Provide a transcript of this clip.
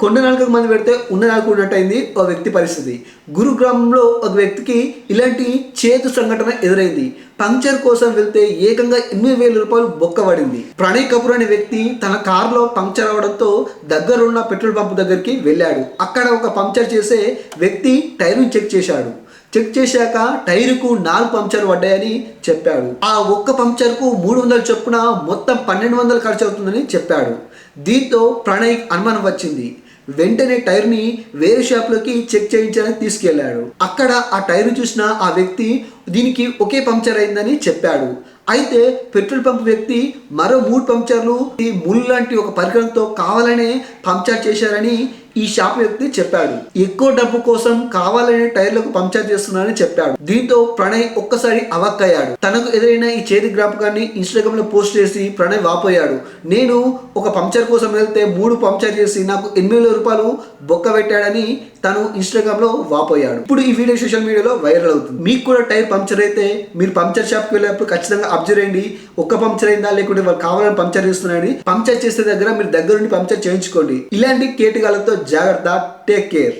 కొండ నాలుగు మంది పెడితే ఉన్న నాలుగు ఉన్నట్టయింది ఒక వ్యక్తి పరిస్థితి. గురుగ్రామంలో ఒక వ్యక్తికి ఇలాంటి చేతు సంఘటన ఎదురైంది. పంక్చర్ కోసం వెళ్తే ఏకంగా ఎనిమిది వేల రూపాయలు బొక్క పడింది. ప్రణయ్ కపూర్ అనే వ్యక్తి తన కారులో పంక్చర్ అవడంతో దగ్గరున్న పెట్రోల్ పంప్ దగ్గరికి వెళ్ళాడు. అక్కడ ఒక పంక్చర్ చేసే వ్యక్తి టైర్ను చెక్ చేశాడు. చెక్ చేశాక టైరుకు నాలుగు పంక్చర్ పడ్డాయని చెప్పాడు. ఆ ఒక్క పంక్చర్కు మూడు వందల చొప్పున మొత్తం పన్నెండు వందలు ఖర్చు అవుతుందని చెప్పాడు. దీంతో ప్రణయ్ అనుమానం వచ్చింది. వెంటనే టైర్ని వేరే షాప్లోకి చెక్ చేయించడానికి తీసుకెళ్ళాడు. అక్కడ ఆ టైర్ చూసిన ఆ వ్యక్తి దీనికి ఒకే పంక్చర్ అయిందని చెప్పాడు. అయితే పెట్రోల్ పంప్ వ్యక్తి మరో మూడు పంక్చర్లు ఈ ముళ్ళు లాంటి ఒక పరికరంతో కావాలనే పంక్చర్ చేశారని ఈ షాప్ వ్యక్తి చెప్పాడు ఎక్కువ డబ్బు కోసం కావాలనే టైర్లకు పంక్చర్ చేస్తున్నానని చెప్పాడు. దీంతో ప్రణయ్ ఒక్కసారి అవక్కయ్యాడు. తనకు ఎదురైన ఈ చేతి జ్ఞాపకాన్ని ఇన్స్టాగ్రామ్లో పోస్ట్ చేసి ప్రణయ్ వాపోయాడు. నేను ఒక పంక్చర్ కోసం వెళ్తే మూడు పంక్చర్ చేసి నాకు ఎనిమిది వేల రూపాయలు బొక్క పెట్టాడని తను ఇన్స్టాగ్రామ్లో వాపోయాడు ఇప్పుడు ఈ వీడియో సోషల్ మీడియాలో వైరల్ అవుతుంది. మీకు కూడా టైర్ పంక్చర్ అయితే మీరు పంక్చర్ షాప్కి వెళ్ళినప్పుడు ఖచ్చితంగా అబ్జర్వ్ చేయండి. ఒక్క పంక్చర్ అయిందా లేకుంటే వాళ్ళు కావాలని పంక్చర్ చేస్తున్నాడు పంక్చర్ చేసే దగ్గర మీరు దగ్గరుండి పంక్చర్ చేయించుకోండి. ఇలాంటి కేటగాలతో జాగ్రత్త టేక్ కేర్